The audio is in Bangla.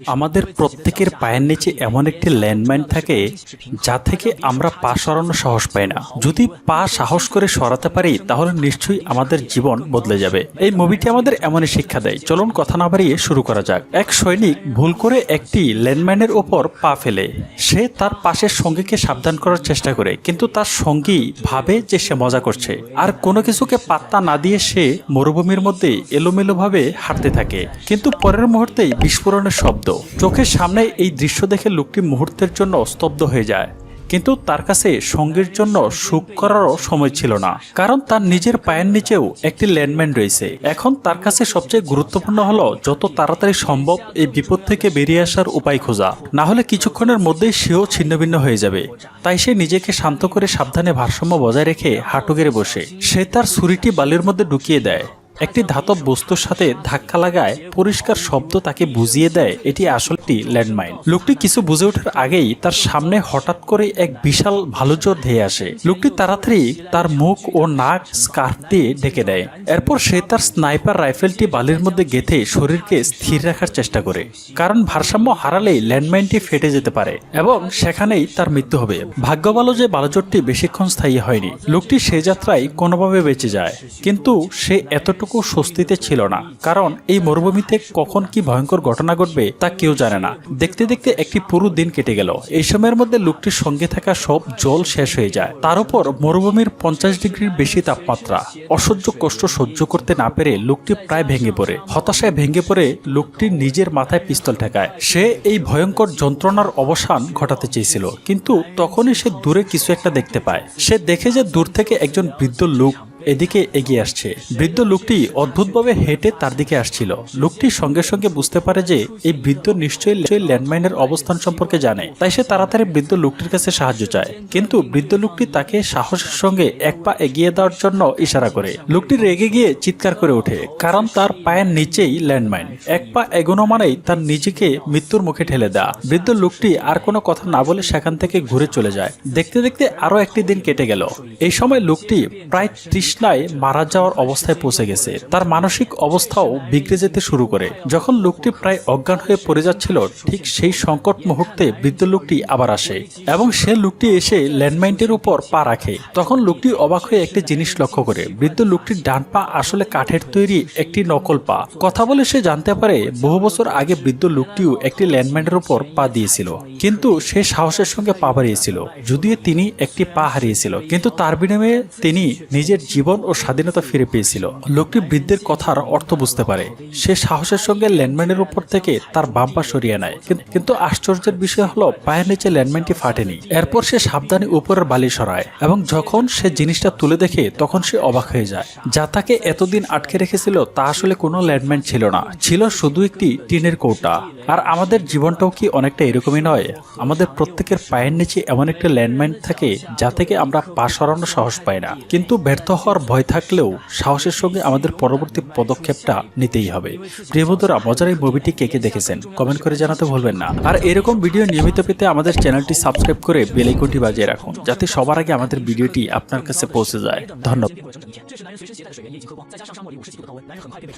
আমাদের প্রত্যেকের পায়ের নিচে এমন একটি ল্যান্ডমাইন থাকে যা থেকে আমরা পা সরানো সাহস পাই না। যদি পা সাহস করে সরাতে পারি, তাহলে নিশ্চয়ই আমাদের জীবন বদলে যাবে। এই মুভিটি আমাদের এমনই শিক্ষা দেয়। চলুন কথা না বাড়িয়ে শুরু করা যাক। এক সৈনিক ভুল করে একটি ল্যান্ডমাইনের ওপর পা ফেলে। সে তার পাশের সঙ্গীকে সাবধান করার চেষ্টা করে, কিন্তু তার সঙ্গী ভাবে যে সে মজা করছে। আর কোনো কিছুকে পাত্তা না দিয়ে সে মরুভূমির মধ্যে এলোমেলোভাবে হাঁটতে থাকে। কিন্তু পরের মুহূর্তেই বিস্ফোরণের শব্দ চোখের সামনে এই দৃশ্য দেখে লোকটি মুহূর্তের জন্য স্তব্ধ হয়ে যায়। কিন্তু তার কাছে সঙ্গীর জন্য সুখ করারও সময় ছিল না। কারণ তার নিজের পায়ের নিচেও একটি ল্যান্ডম্যান রয়েছে। এখন তার কাছে সবচেয়ে গুরুত্বপূর্ণ হলো যত তাড়াতাড়ি সম্ভব এই বিপদ থেকে বেরিয়ে আসার উপায় খোঁজা। না হলে কিছুক্ষণের মধ্যেই সেও ছিন্নভিন্ন হয়ে যাবে। তাই সে নিজেকে শান্ত করে সাবধানে ভারসাম্য বজায় রেখে হাঁটু গেড়ে বসে। সে তার ছুরিটি বালির মধ্যে ঢুকিয়ে দেয়। একটি ধাতব বস্তুর সাথে ধাক্কা লাগায় পরিষ্কার শব্দ তাকে বুঝিয়ে দেয়, এটি আসলে একটি ল্যান্ডমাইন। লোকটি কিছু বুঝে ওঠার আগেই তার সামনে হঠাৎ করে এক বিশাল ভালো জোর ধেয়ে আসে। লোকটি তাড়াতাড়ি তার মুখ ও নাক স্কার্ফ দিয়ে ঢেকে দেয়। এরপর সে তার স্নাইপার রাইফেলটি বালির মধ্যে গেঁথে শরীরকে স্থির রাখার চেষ্টা করে। কারণ ভারসাম্য হারালেই ল্যান্ডমাইনটি ফেটে যেতে পারে এবং সেখানেই তার মৃত্যু হবে। ভাগ্য ভালো যে বালুচরটি বেশিক্ষণ স্থায়ী হয়নি, লোকটি সে যাত্রায় কোনোভাবে বেঁচে যায়। কিন্তু সে এতটুকু স্বস্তিতে ছিল না। কারণ এই মরুভূমিতে কখন কি ভয়ঙ্কর ঘটনা ঘটবে তা কেউ জানে না। দেখতে দেখতে একটি পুরো দিন কেটে গেল। এই সময়ের মধ্যে লোকটির সঙ্গে থাকা সব জল শেষ হয়ে যায়। তার উপর মরুভূমির পঞ্চাশ ডিগ্রির বেশি তাপমাত্রা। অসহ্য কষ্ট সহ্য করতে না পেরে লোকটি প্রায় ভেঙে পড়ে। হতাশায় ভেঙে পড়ে লোকটি নিজের মাথায় পিস্তল ঠেকায়। সে এই ভয়ঙ্কর যন্ত্রণার অবসান ঘটাতে চেয়েছিল। কিন্তু তখনই সে দূরে কিছু একটা দেখতে পায়। সে দেখে যে দূর থেকে একজন বৃদ্ধ লোক এদিকে এগিয়ে আসছে। বৃদ্ধ লোকটি অদ্ভুতভাবে হেঁটে তার দিকে আসছিল। লোকটি সঙ্গে সঙ্গে বুঝতে পারে যে এই বৃদ্ধ নিশ্চয়ই ল্যান্ডমাইনের অবস্থান সম্পর্কে জানে, তাই সে তাড়াতাড়ি বৃদ্ধ লোকটির কাছে সাহায্য চায়। কিন্তু বৃদ্ধ লোকটি তাকে সাহসের সঙ্গে এক পা এগিয়ে দেওয়ার জন্য ইশারা করে। লোকটি রেগে গিয়ে চিৎকার করে ওঠে, কারণ তার পায়ের নিচেই ল্যান্ডমাইন। এক পা এগোনো মানেই তার নিজেকে মৃত্যুর মুখে ঠেলে দেয়া বৃদ্ধ লোকটি আর কোনো কথা না বলে সেখান থেকে ঘুরে চলে যায়। দেখতে দেখতে আরও একটি দিন কেটে গেল। এই সময় লোকটি প্রায় তৃষ্ণায় মারা যাওয়ার অবস্থায় পৌঁছে গেছে। তার মানসিক অবস্থাও বিগড়ে যেতে শুরু করে। যখন লোকটি প্রায় অজ্ঞান হয়ে পড়ে যাচ্ছিল, ঠিক সেই সংকট মুহূর্তে বৃদ্ধ লোকটি আবার আসে এবং সে লোকটি এসে ল্যান্ডমাইনটির উপর পা রাখে। তখন লোকটি অবাক হয়ে একটি জিনিস লক্ষ্য করে। বৃদ্ধ লোকটির ডান পা আসলে কাঠের তৈরি একটি নকল পা। কথা বলে সে জানতে পারে, বহু বছর আগে বৃদ্ধ লোকটিও একটি ল্যান্ডমাইনের উপর পা দিয়েছিল। কিন্তু সে সাহসের সঙ্গে পা বাড়িয়েছিল। যদিও তিনি একটি পা হারিয়েছিল, কিন্তু তার বিনিময়ে তিনি নিজের জীবন ও স্বাধীনতা ফিরে পেয়েছিল। লোকটি বৃদ্ধের কথার অর্থ বুঝতে পারে। সে সাহসের সঙ্গে ল্যান্ডমাইনের উপর থেকে তার বাম পা সরিয়ে নেয়। কিন্তু আশ্চর্যের বিষয় হলো, পায়ের নিচে ল্যান্ডমাইনটি ফাটেনি। এরপর সে সাবধানে উপরের বালি সরায় এবং যখন সে জিনিসটা তুলে দেখে, তখন সে অবাক হয়ে যায়। যা তাকে এতদিন আটকে রেখেছিল, তা আসলে কোনো ল্যান্ডমাইন ছিল না। ছিল শুধু একটি টিনের কৌটা। আর আমাদের জীবনটাও কি অনেকটা এরকমই নয়? আমাদের প্রত্যেকের পায়ের নিচে এমন একটা ল্যান্ডমাইন থাকে, যা থেকে আমরা পা সরানো সাহস পাই না। কিন্তু ব্যর্থ হওয়ার ভয় থাকলেও সাহসের সঙ্গে আমাদের পরবর্তী পদক্ষেপটা নিতেই হবে। প্রিয় বন্ধুরা মজার এই মুভিটি কে কে দেখেছেন? কমেন্ট করে জানাতে ভুলবেন না। আর এরকম ভিডিও নিয়মিত পেতে আমাদের চ্যানেলটি সাবস্ক্রাইব করে বেল আইকনটি বাজিয়ে রাখুন, যাতে সবার আগে আমাদের ভিডিওটি আপনার কাছে পৌঁছে যায়। ধন্যবাদ।